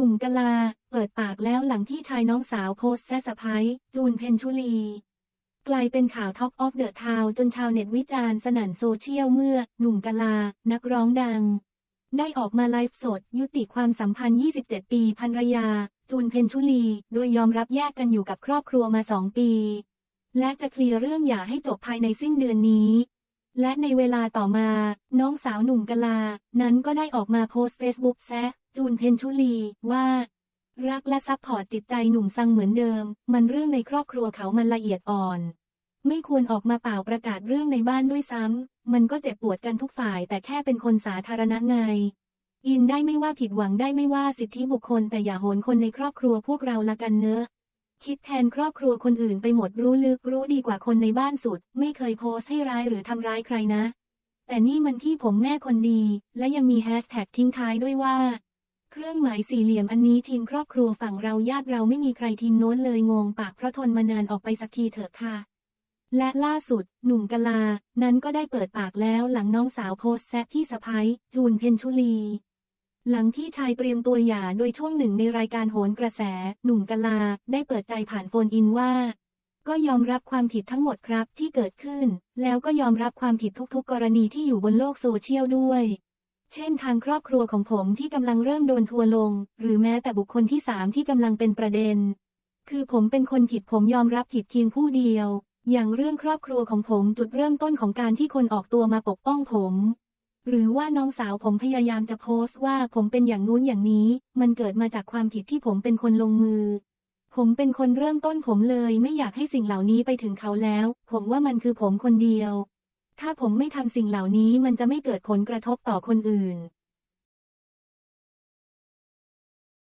นุ่มกะลา เปิดปากแล้วหลังที่ชายน้องสาวโพสแซสะพ้ายจูนเพนชุลี กลายเป็นข่าวท็อกออฟเดอะทาวจนชาวเน็ตวิจารณ์สนั่นโซเชียลเมื่อ หนุ่มกะลา นักร้องดัง ได้ออกมาไลฟ์สด ยุติความสัมพันธ์ 27 ปีภรรยา จูนเพนชุลี โดยยอมรับแยกกันอยู่กับครอบครัวมาสองปี และจะเคลียร์เรื่องหย่าให้จบภายในสิ้นเดือนนี้และในเวลาต่อมา น้องสาวหนุ่มกะลา นั้นก็ได้ออกมาโพสต์เฟซบุ๊กแซะ จูนเพนชุลีว่า รักและซัพพอร์ตจิตใจหนุ่มซังเหมือนเดิม มันเรื่องในครอบครัวเขามันละเอียดอ่อน ไม่ควรออกมาเป่าประกาศเรื่องในบ้านด้วยซ้ำ มันก็เจ็บปวดกันทุกฝ่ายแต่แค่เป็นคนสาธารณะไง อินได้ไม่ว่าผิดหวังได้ไม่ว่าสิทธิบุคคลแต่อย่าโหนคนในครอบครัวพวกเราละกันเนอะคิดแทนครอบครัวคนอื่นไปหมดรู้ลึกรู้ดีกว่าคนในบ้านสุด ไม่เคยโพสต์ให้ร้ายหรือทำร้ายใครนะ แต่นี่มันที่ผมแม่คนดี และยังมีแฮชแท็กทิ้งท้ายด้วยว่า เครื่องหมายสี่เหลี่ยมอันนี้ทีมครอบครัวฝั่งเราญาติเราไม่มีใครทีมโน้นเลยงงปากเพราะทนมานานออกไปสักทีเถอะค่ะ และล่าสุด หนุ่มกลา นั้นก็ได้เปิดปากแล้วหลังน้องสาวโพสแซะพี่สะพ้ยจูนเพนชุลี หลังที่ชายเตรียมตัวหย่าโดยช่วงหนึ่งในรายการโหนกระแส หนุ่มกลาได้เปิดใจผ่านโฟนอินว่า ก็ยอมรับความผิดทั้งหมดครับที่เกิดขึ้น แล้วก็ยอมรับความผิดทุกๆกรณีที่อยู่บนโลกโซเชียลด้วย เช่นทางครอบครัวของผมที่กำลังเริ่มโดนทัวลง หรือแม้แต่บุคคลที่สามที่กำลังเป็นประเด็น คือผมเป็นคนผิดผมยอมรับผิดเพียงผู้เดียว อย่างเรื่องครอบครัวของผมจุดเริ่มต้นของการที่คนออกตัวมาปกป้องผม หรือว่าน้องสาวผมพยายามจะโพสต์ว่าผมเป็นอย่างนู้นอย่างนี้ มันเกิดมาจากความผิดที่ผมเป็นคนลงมือ ผมเป็นคนเริ่มต้นผมเลย ไม่อยากให้สิ่งเหล่านี้ไปถึงเขาแล้ว ผมว่ามันคือผมคนเดียว ถ้าผมไม่ทำสิ่งเหล่านี้มันจะไม่เกิดผลกระทบต่อคนอื่น